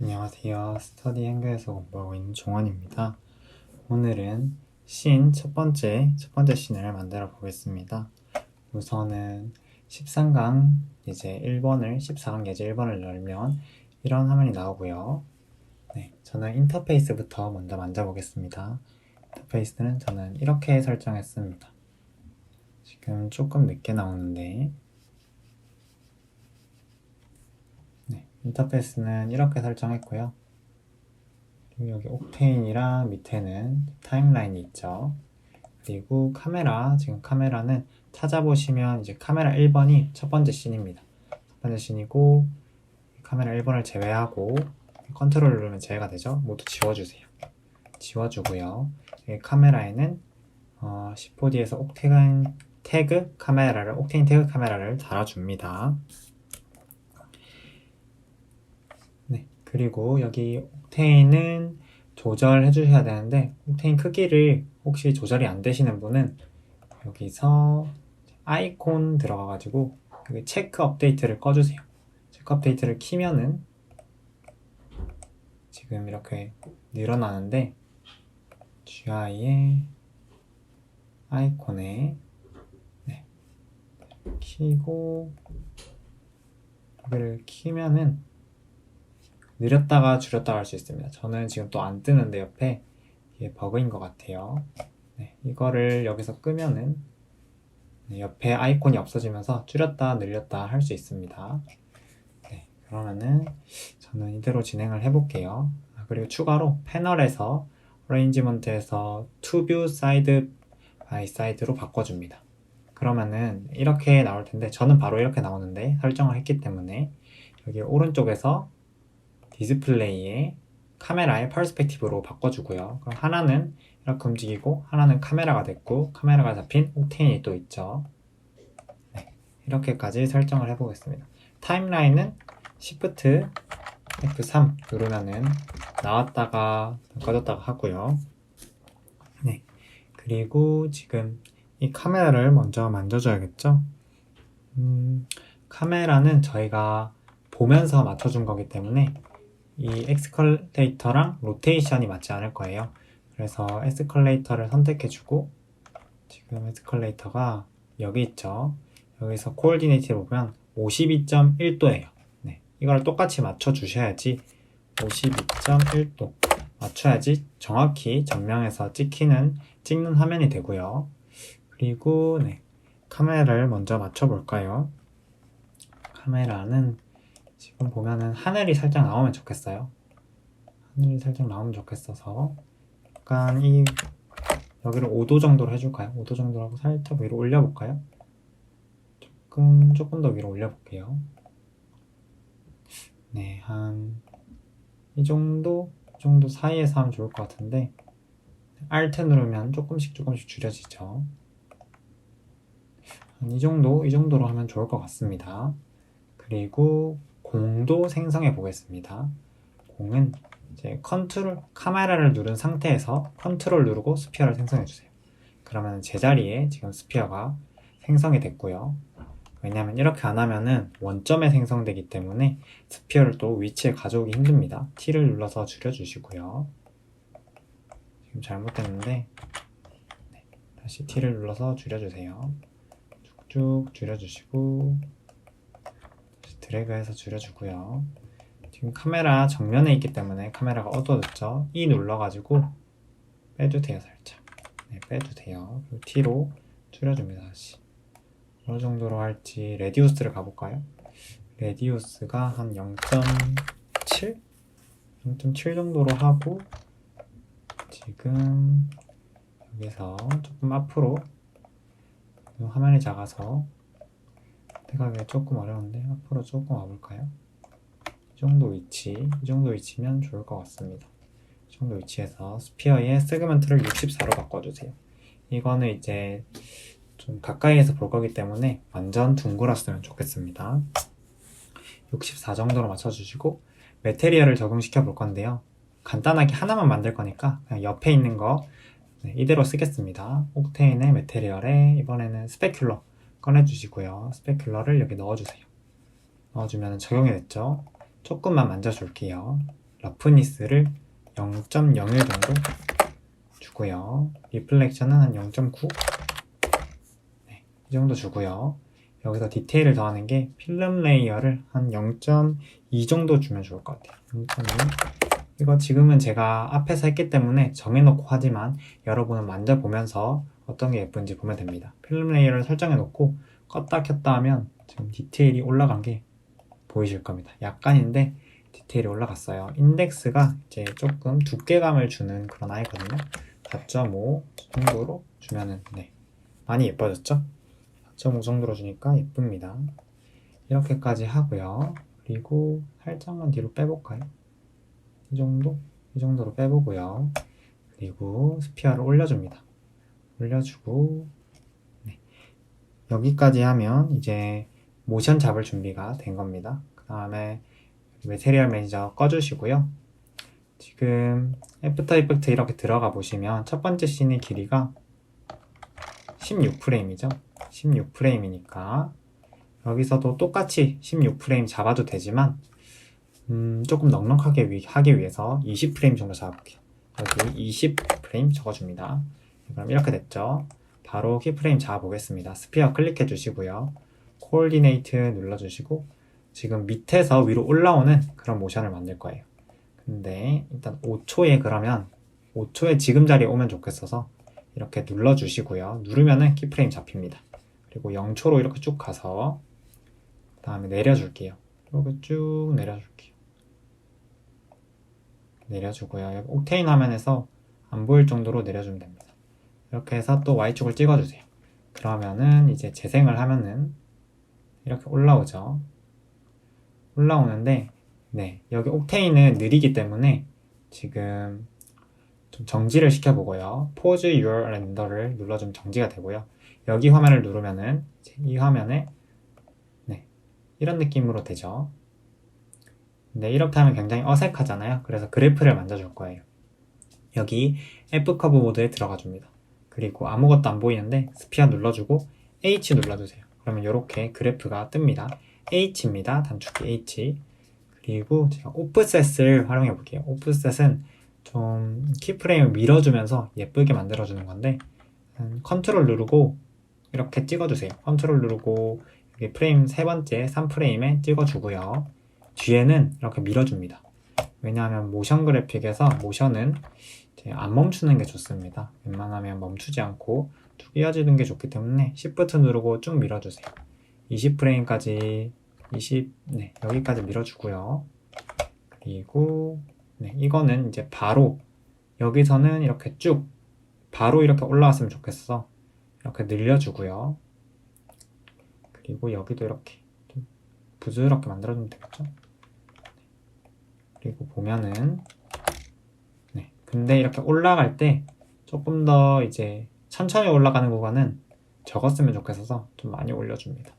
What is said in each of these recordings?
안녕하세요. 스터디 행그에서 공부하고 있는 종원입니다. 오늘은 씬 첫 번째, 첫 번째 씬을 만들어 보겠습니다. 우선은 13강 이제 1번을, 14강 예제 1번을 열면 이런 화면이 나오고요. 네, 저는 인터페이스부터 먼저 만져보겠습니다. 인터페이스는 저는 이렇게 설정했습니다. 지금 조금 늦게 나오는데 네, 인터페이스는 이렇게 설정했고요. 그리고 여기 옥테인이랑 밑에는 타임라인이 있죠. 그리고 카메라, 지금 카메라는 찾아보시면 이제 카메라 1번이 첫 번째 씬입니다. 첫 번째 씬이고 카메라 1번을 제외하고 컨트롤 누르면 제외가 되죠. 모두 지워주세요. 지워주고요. 카메라에는 어, 10호디에서 옥테인 태그 카메라를 옥테인 태그 카메라를 달아줍니다. 네, 그리고 여기 옥테인은 조절해 주셔야 되는데 옥테인 크기를 혹시 조절이 안 되시는 분은 여기서 아이콘 들어가 가지고 여기 체크 업데이트를 꺼주세요. 체크 업데이트를 키면은 지금 이렇게 늘어나는데 GI의 아이콘에 네, 키고 여기를 키면은 느렸다가 줄였다가 할 수 있습니다. 저는 지금 또 안 뜨는데 옆에 이게 버그인 것 같아요. 네, 이거를 여기서 끄면은 네, 옆에 아이콘이 없어지면서 줄였다 늘렸다 할 수 있습니다. 네, 그러면은 저는 이대로 진행을 해볼게요. 아, 그리고 추가로 패널에서 어레인지먼트에서 View Side by Side로 바꿔줍니다. 그러면은 이렇게 나올 텐데 저는 바로 이렇게 나오는데 설정을 했기 때문에 여기 오른쪽에서 디스플레이에 카메라의 퍼스펙티브로 바꿔주고요. 그럼 하나는 이렇게 움직이고 하나는 카메라가 됐고 카메라가 잡힌 옥테인이 또 있죠. 네, 이렇게까지 설정을 해보겠습니다. 타임라인은 Shift F3 누르면은 나왔다가 꺼졌다가 하고요. 네, 그리고 지금 이 카메라를 먼저 만져줘야겠죠? 음, 카메라는 저희가 보면서 맞춰준 거기 때문에 이 엑스컬레이터랑 로테이션이 맞지 않을 거예요. 그래서 에스컬레이터를 선택해주고 지금 에스컬레이터가 여기 있죠. 여기서 코올디네이트를 보면 52.1도예요. 네, 이걸 똑같이 맞춰주셔야지 52.1도 맞춰야지 정확히 전면에서 찍히는 찍는 화면이 되고요. 그리고 네, 카메라를 먼저 맞춰볼까요? 카메라는 지금 보면은 하늘이 살짝 나오면 좋겠어요. 하늘이 살짝 나오면 좋겠어서 약간 이 여기를 5도 정도로 해줄까요? 5도 정도로 하고 살짝 위로 올려볼까요? 조금 조금 더 위로 올려볼게요. 네, 한 이 정도 이 정도 사이에서 하면 좋을 것 같은데 Alt 누르면 조금씩 조금씩 줄여지죠. 한 이 정도 이 정도로 하면 좋을 것 같습니다. 그리고 공도 생성해 보겠습니다. 공은 이제 컨트롤 카메라를 누른 상태에서 컨트롤 누르고 스피어를 생성해 주세요. 그러면 제자리에 지금 스피어가 생성이 됐고요. 왜냐하면 이렇게 안 하면은 원점에 생성되기 때문에 스피어를 또 위치에 가져오기 힘듭니다. T를 눌러서 줄여주시고요. 지금 잘못됐는데 네, 다시 T를 눌러서 줄여주세요. 쭉쭉 줄여주시고 드래그해서 줄여주고요. 지금 카메라 정면에 있기 때문에 카메라가 어두워졌죠. E 눌러가지고 빼도 돼요, 살짝. 네, 빼도 돼요. 그리고 T로 줄여줍니다, 다시. 어느 정도로 할지 레디우스를 가볼까요? 레디우스가 한 0.7? 0.7 정도로 하고 지금 여기서 조금 앞으로 화면이 작아서 대각이 조금 어려운데 앞으로 조금 와볼까요? 이 정도 위치, 이 정도 위치면 좋을 것 같습니다. 이 정도 위치에서 스피어의 세그먼트를 64로 바꿔주세요. 이거는 이제 좀 가까이에서 볼 거기 때문에 완전 둥글었으면 좋겠습니다. 64 정도로 맞춰주시고 메테리얼을 적용시켜 볼 건데요. 간단하게 하나만 만들 거니까 그냥 옆에 있는 거 네, 이대로 쓰겠습니다. 옥테인의 메테리얼에 이번에는 스페큘러 꺼내주시고요. 스페큘러를 여기 넣어주세요. 넣어주면 적용이 됐죠. 조금만 만져줄게요. 러프니스를 0.01 정도 주고요. 리플렉션은 한 0.9? 네, 이 정도 주고요. 여기서 디테일을 더하는 게 필름 레이어를 한 0.2 정도 주면 좋을 것 같아요. 0.2. 이거 지금은 제가 앞에서 했기 때문에 정해놓고 하지만 여러분은 만져보면서 어떤 게 예쁜지 보면 됩니다. 필름 레이어를 설정해 놓고 껐다 켰다 하면 지금 디테일이 올라간 게 보이실 겁니다. 약간인데 디테일이 올라갔어요. 인덱스가 이제 조금 두께감을 주는 그런 아이거든요. 4.5 정도로 주면은 네 많이 예뻐졌죠? 4.5 정도로 주니까 예쁩니다. 이렇게까지 하고요. 그리고 살짝만 뒤로 빼볼까요? 이 정도? 이 정도로 빼보고요. 그리고 스피어를 올려줍니다. 올려주고 네. 여기까지 하면 이제 모션 잡을 준비가 된 겁니다. 그 다음에 메테리얼 매니저 꺼주시고요. 지금 애프터 이펙트 이렇게 들어가 보시면 첫 번째 씬의 길이가 16프레임이죠. 16프레임이니까 여기서도 똑같이 16프레임 잡아도 되지만 음, 조금 넉넉하게 위, 하기 위해서 20프레임 정도 잡아볼게요. 여기 20프레임 적어줍니다. 그럼 이렇게 됐죠. 바로 키프레임 잡아보겠습니다. 스피어 클릭해 주시고요. 코or디네이트 눌러주시고 지금 밑에서 위로 올라오는 그런 모션을 만들 거예요. 근데 일단 5초에 그러면 5초에 지금 자리에 오면 좋겠어서 이렇게 눌러주시고요. 누르면은 키프레임 잡힙니다. 그리고 0초로 이렇게 쭉 가서 그 다음에 내려줄게요. 이렇게 쭉 내려줄게요. 내려주고요. 옥테인 화면에서 안 보일 정도로 내려주면 됩니다. 이렇게 해서 또 Y축을 찍어주세요. 그러면은 이제 재생을 하면은 이렇게 올라오죠. 올라오는데 네 여기 옥테인은 느리기 때문에 지금 좀 정지를 시켜보고요. Pause Your Render를 눌러주면 정지가 되고요. 여기 화면을 누르면은 이 화면에 네 이런 느낌으로 되죠. 네 이렇게 하면 굉장히 어색하잖아요. 그래서 그래프를 만져줄 거예요. 여기 F 커브 모드에 들어가 줍니다. 그리고 아무것도 안 보이는데 스피어 눌러주고 H 눌러주세요. 그러면 이렇게 그래프가 뜹니다. H입니다. 단축키 H. 그리고 제가 오프셋을 활용해 볼게요. 오프셋은 좀 키프레임을 밀어주면서 예쁘게 만들어주는 건데 음, 컨트롤 누르고 이렇게 찍어주세요. 컨트롤 누르고 프레임 세 번째 3프레임에 찍어주고요. 뒤에는 이렇게 밀어줍니다. 왜냐하면 모션 그래픽에서 모션은 안 멈추는 게 좋습니다. 웬만하면 멈추지 않고 쭉 이어지는 게 좋기 때문에 Shift 누르고 쭉 밀어주세요. 20프레임까지 20, 네, 여기까지 밀어주고요. 그리고, 네, 이거는 이제 바로, 여기서는 이렇게 쭉, 바로 이렇게 올라왔으면 좋겠어. 이렇게 늘려주고요. 그리고 여기도 이렇게 좀 부드럽게 만들어주면 되겠죠? 그리고 보면은, 네, 근데 이렇게 올라갈 때 조금 더 이제 천천히 올라가는 구간은 적었으면 좋겠어서 좀 많이 올려줍니다.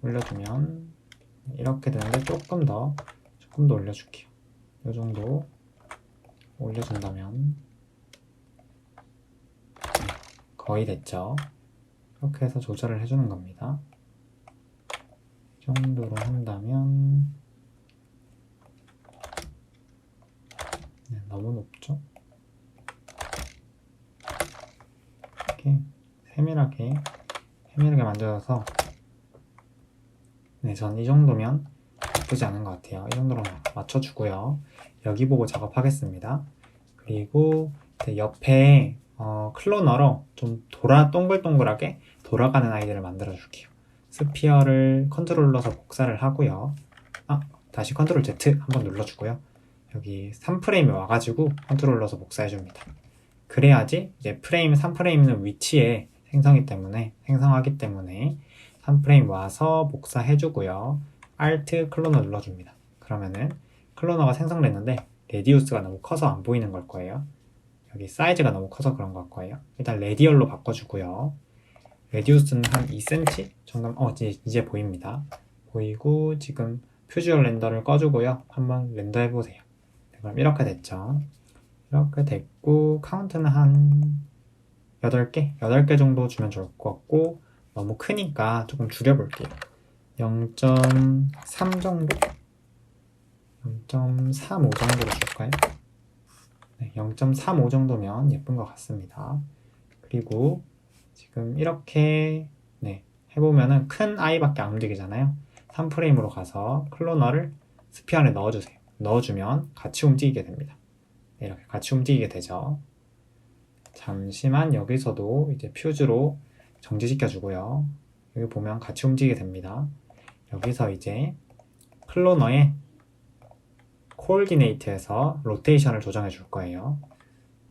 올려주면 이렇게 되는데 조금 더 조금 더 올려줄게요. 이 정도 올려준다면 네, 거의 됐죠. 이렇게 해서 조절을 해주는 겁니다. 이 정도로 한다면 네, 너무 높죠? 이렇게 세밀하게 세밀하게 만들어서 네, 전 이 정도면 나쁘지 않은 것 같아요. 이 정도로 맞춰주고요. 여기 보고 작업하겠습니다. 그리고 옆에 어, 클로너로 좀 돌아 동글동글하게 돌아가는 아이들을 만들어 줄게요. 스피어를 컨트롤 눌러서 복사를 하고요. 아, 다시 컨트롤 Z 한번 눌러주고요. 여기 3프레임에 와가지고 컨트롤 눌러서 복사해 줍니다. 그래야지 이제 프레임 3프레임은 위치에 생성이 때문에 생성하기 때문에 3프레임 와서 복사해주고요. Alt 클로너 눌러줍니다. 그러면은 클로너가 생성됐는데 레디우스가 너무 커서 안 보이는 걸 거예요. 여기 사이즈가 너무 커서 그런 걸 거예요. 일단 레디얼로 바꿔주고요. 레디우스는 한 2cm 정도, 어, 이제, 이제 보입니다. 보이고 지금 퓨즈얼 렌더를 꺼주고요. 한번 렌더 해보세요. 네, 그럼 이렇게 됐죠. 이렇게 됐고 카운트는 한 8개? 8개 정도 주면 좋을 것 같고 너무 크니까 조금 줄여볼게요. 0.3 정도? 0.35 정도로 줄까요? 네, 0.35 정도면 예쁜 것 같습니다. 그리고 지금 이렇게 네, 해보면은 큰 아이밖에 안 움직이잖아요. 3프레임으로 가서 클로너를 스피 안에 넣어주세요. 넣어주면 같이 움직이게 됩니다. 네, 이렇게 같이 움직이게 되죠. 잠시만 여기서도 이제 퓨즈로 정지시켜 주고요. 여기 보면 같이 움직이게 됩니다. 여기서 이제 클로너의 코올디네이트에서 로테이션을 조정해 줄 거예요.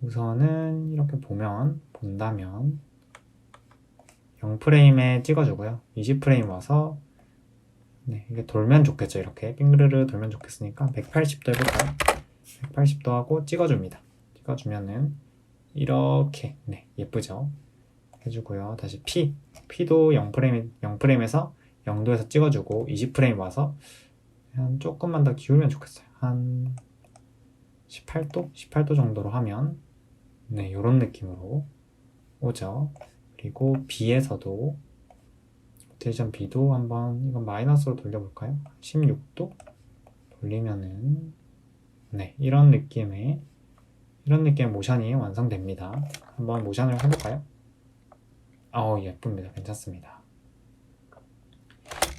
우선은 이렇게 보면 본다면 0프레임에 찍어주고요. 20프레임 와서 네, 이게 돌면 좋겠죠. 이렇게 빙그르르 돌면 좋겠으니까 180도 해볼까요? 180도 하고 찍어줍니다. 찍어주면은 이렇게 네, 예쁘죠. 해주고요. 다시 P, P도 0프레임, 0프레임에서 0도에서 찍어주고 20프레임 와서 한 조금만 더 기울면 좋겠어요. 한 18도? 18도 정도로 하면 네, 이런 느낌으로 오죠. 그리고 B에서도 로테이션 B도 한번 이건 마이너스로 돌려볼까요? 16도 돌리면은 네, 이런 느낌의 이런 느낌의 모션이 완성됩니다. 한번 모션을 해볼까요? 어, 예쁩니다. 괜찮습니다.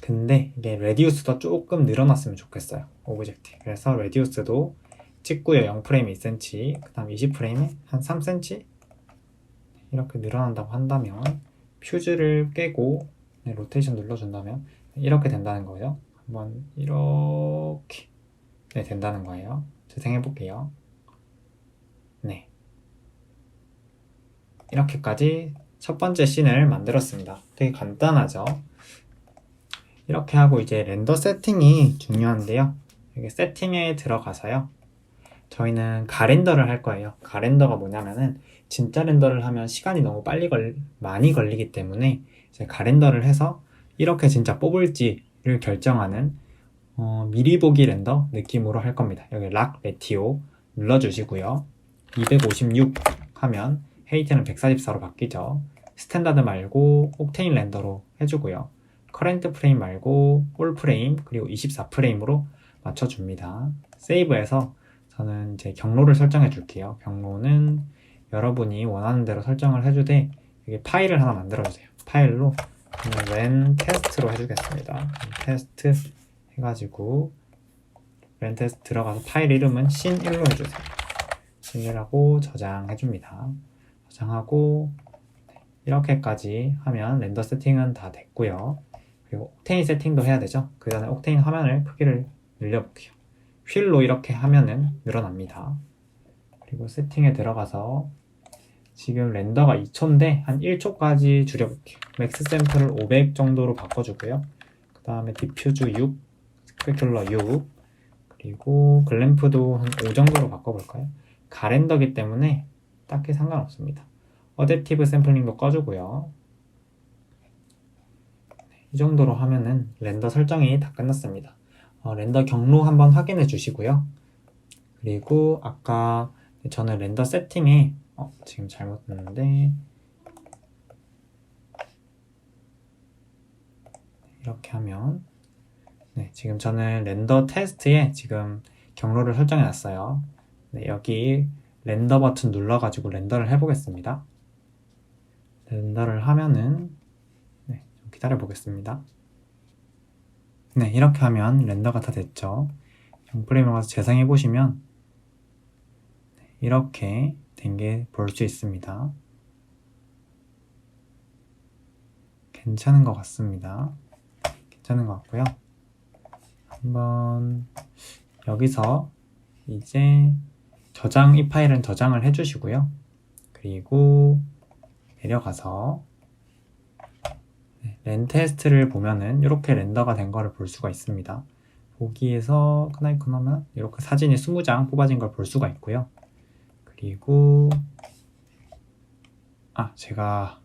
근데 이게 레디우스도 조금 늘어났으면 좋겠어요. 오브젝트. 그래서 레디우스도 찍고요. 0프레임 2cm, 그 다음 20프레임에 한 3cm 이렇게 늘어난다고 한다면 퓨즈를 깨고 네, 로테이션 눌러준다면 이렇게 된다는 거예요. 한번 이렇게 네, 된다는 거예요. 재생해 볼게요. 네. 이렇게까지 첫 번째 씬을 만들었습니다. 되게 간단하죠? 이렇게 하고 이제 렌더 세팅이 중요한데요. 여기 세팅에 들어가서요. 저희는 가렌더를 할 거예요. 가렌더가 뭐냐면은 진짜 렌더를 하면 시간이 너무 빨리 걸 많이 걸리기 때문에 이제 가렌더를 해서 이렇게 진짜 뽑을지를 결정하는 어, 미리 보기 렌더 느낌으로 할 겁니다. 여기 락 레티오 눌러주시고요. 256 하면 헤이트는 144로 바뀌죠. 스탠다드 말고 옥테인 렌더로 해주고요. 커렌트 프레임 말고 올 프레임 그리고 24 프레임으로 맞춰줍니다. 세이브해서 저는 이제 경로를 설정해 줄게요. 경로는 여러분이 원하는 대로 설정을 해주되 여기 파일을 하나 만들어 주세요. 파일로 렌 테스트로 해주겠습니다. 테스트 해가지고 렌 테스트 들어가서 파일 이름은 신1로 해주세요. 신1하고 저장해줍니다. 저장하고 이렇게까지 하면 렌더 세팅은 다 됐고요. 그리고 옥테인 세팅도 해야 되죠. 그 전에 옥테인 화면을 크기를 늘려볼게요. 휠로 이렇게 하면은 늘어납니다. 그리고 세팅에 들어가서 지금 렌더가 2초인데 한 1초까지 줄여볼게요. 맥스 샘플을 500 정도로 바꿔주고요. 그 다음에 디퓨즈 6, 스페큘러 6, 그리고 글램프도 한 5 정도로 바꿔볼까요? 가렌더기 때문에 딱히 상관없습니다. 어댑티브 샘플링도 꺼주고요. 이 정도로 하면은 렌더 설정이 다 끝났습니다. 어, 렌더 경로 한번 확인해 주시고요. 그리고 아까 저는 렌더 세팅에 어, 지금 잘못 했는데 이렇게 하면 네, 지금 저는 렌더 테스트에 지금 경로를 설정해 놨어요. 네, 여기 렌더 버튼 눌러가지고 렌더를 해보겠습니다. 렌더를 하면은 네, 좀 기다려 보겠습니다. 네, 이렇게 하면 렌더가 다 됐죠. 정프레임에 가서 재생해 보시면 이렇게 된 게 볼 수 있습니다. 괜찮은 것 같습니다. 괜찮은 것 같고요. 한번 여기서 이제 저장 이 파일은 저장을 해주시고요. 그리고 내려가서 네, 렌 테스트를 보면은 이렇게 렌더가 된 거를 볼 수가 있습니다. 보기에서 큰 아이콘 하면 이렇게 사진이 20장 뽑아진 걸 볼 수가 있고요. 그리고 아 제가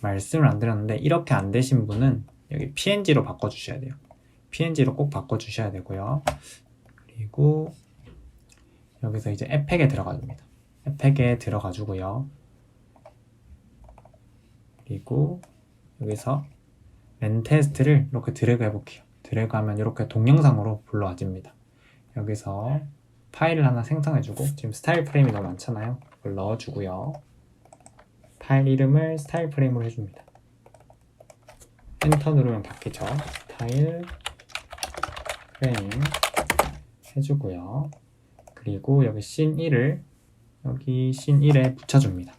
말씀을 안 드렸는데 이렇게 안 되신 분은 여기 PNG로 바꿔주셔야 돼요. PNG로 꼭 바꿔주셔야 되고요. 그리고 여기서 이제 에펙에 들어가줍니다. 에펙에 들어가주고요. 그리고 여기서 렌 테스트를 이렇게 드래그 해볼게요. 드래그 하면 이렇게 동영상으로 불러와집니다. 여기서 파일을 하나 생성해주고 지금 스타일 프레임이 너무 많잖아요. 그걸 넣어주고요. 파일 이름을 스타일 프레임으로 해줍니다. 엔터 누르면 바뀌죠. 스타일 프레임 해주고요. 그리고 여기 씬 1을 여기 씬 1에 붙여줍니다.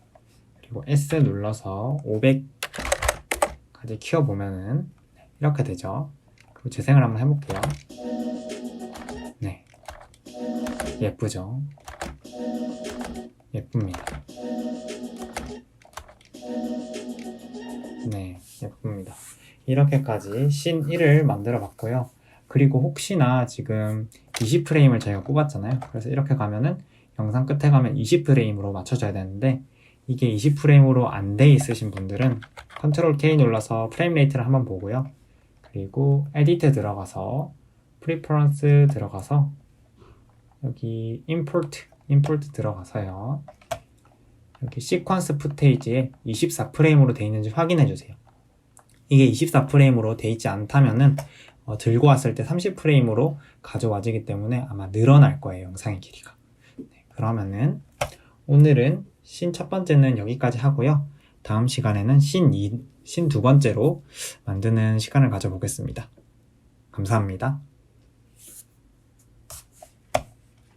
그리고 S 눌러서 500까지 키워보면은 이렇게 되죠. 그리고 재생을 한번 해볼게요. 네. 예쁘죠? 예쁩니다. 네, 예쁩니다. 이렇게까지 씬 1을 만들어 봤고요. 그리고 혹시나 지금 20프레임을 저희가 뽑았잖아요. 그래서 이렇게 가면은 영상 끝에 가면 20프레임으로 맞춰줘야 되는데 이게 20프레임으로 안 돼 있으신 분들은 컨트롤 K 눌러서 프레임 레이트를 한번 보고요. 그리고 에디트 들어가서 프리퍼런스 들어가서 여기 임포트 임포트 들어가서요. 여기 시퀀스 푸테이지에 24프레임으로 돼 있는지 확인해 주세요. 이게 24프레임으로 돼 있지 않다면은 어, 들고 왔을 때 30프레임으로 가져와지기 때문에 아마 늘어날 거예요 영상의 길이가. 네, 그러면은 오늘은 신 첫 번째는 여기까지 하고요. 다음 시간에는 신 2, 신 두 번째로 만드는 시간을 가져보겠습니다. 감사합니다.